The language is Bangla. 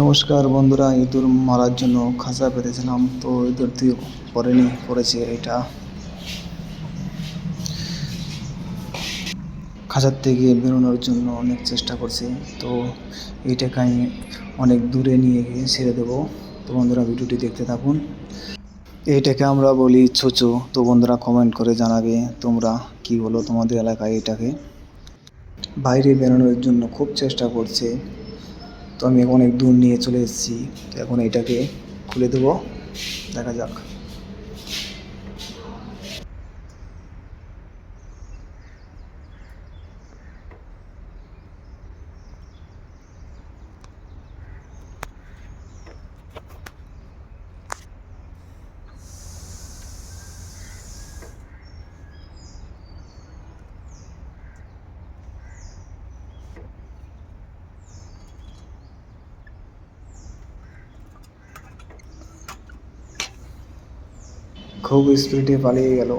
নমস্কার বন্ধুরা, ইঁদুর মারার জন্য খাঁচা পেতেছিলাম তো ইঁদুর দিয়ে পড়েনি পড়েছে এটা। খাঁচার থেকে বেরোনোর জন্য অনেক চেষ্টা করছে, তো এইটাকে আমি অনেক দূরে নিয়ে গিয়ে ছেড়ে দেবো। তো বন্ধুরা, ভিডিওটি দেখতে থাকুন। এইটাকে আমরা বলি ছোচো, তো বন্ধুরা কমেন্ট করে জানাবে তোমরা কি বলো তোমাদের এলাকায় এটাকে। বাইরে বেরোনোর জন্য খুব চেষ্টা করছে তো আমি অনেক দূর নিয়ে চলে এসেছি। এখন এটাকে খুলে দেবো। দেখা যাক। খুব স্পিডে পালিয়ে গেল।